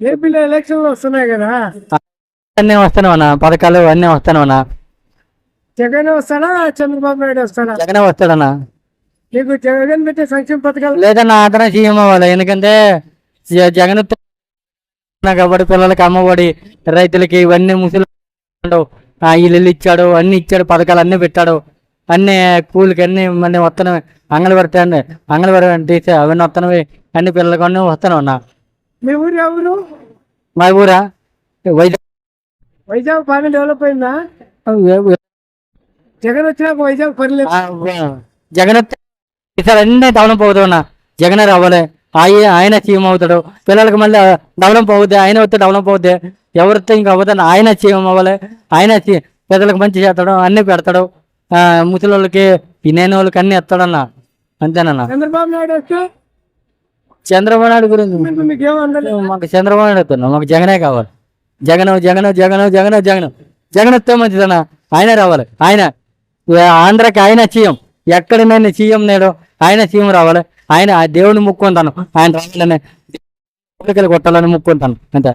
ఏపీలో ఎలక్షన్లు వస్తున్నాయి కదా. అన్నీ వస్తాను అన్న పథకాలు అన్నీ వస్తాను అన్న జగన్ వస్తాడా? చంద్రబాబు నాయుడు వస్తాడా? జగనే వస్తాడన్న నీకు జగన్ పెట్టే సంక్షేమ పథకాలు లేదన్న అతనే సీఎం అవ్వాలి. ఎందుకంటే జ- జగన్ కాబట్టి పిల్లలకి అమ్మఒడి రైతులకి ఇవన్నీ ముసలి ఆ ఇల్లు ఇచ్చాడు అన్ని ఇచ్చాడు పథకాలు అన్ని పెట్టాడు. అన్ని కూలికి అన్ని మళ్ళీ వస్తున్నాయి అంగళవాడి అండి అంగళవాడి తీసే అవన్నీ వస్తున్నాయి అన్ని పిల్లలకి అన్నీ వస్తాను అన్న మీ ఊరు ఎవరు? మా ఊరా? వైజాగ్. వైజాగ్ బాగా డెవలప్ అయిందా? జగన్ వచ్చినాక వైజాగ్ పర్లేదు జగన్ ఈసారి అన్నీ డెవలప్ అవుతామన్నా జగన్ రావాలి. ఆయన ఆయన సీఎం అవుతాడు. పిల్లలకి మళ్ళీ డెవలప్ అవుద్ది ఆయన వస్తే డెవలప్ అవుద్ది ఎవరితో ఇంకా అవ్వదని ఆయన సీఎం అవ్వాలి. ఆయన పెద్దలకు మంచి చేస్తాడు అన్ని పెడతాడు. ముసలి వాళ్ళకి తినేని వాళ్ళకి అన్ని ఎత్తాడన్న. అంతేనన్నా. చంద్రబాబు నాయుడు వస్తే చంద్రబాబు నాయుడు గురించి మీకు చంద్రబాబు నాయుడు వస్తున్నాం మాకు జగనే కావాలి. జగన్ జగన్ జగన్ జగన్ జగన్. జగన్ వస్తే మంచిదన్న. ఆయన రావాలి. ఆయన ఆంధ్రకి ఆయన సీఎం ఎక్కడ నేను సీఎం నేడు ఆయన సీఎం రావాలి. ఆయన ఆ దేవుని ముక్కుంటాను ఆయన రావాలని కొట్టాలని ముక్కుంటాను అంతే.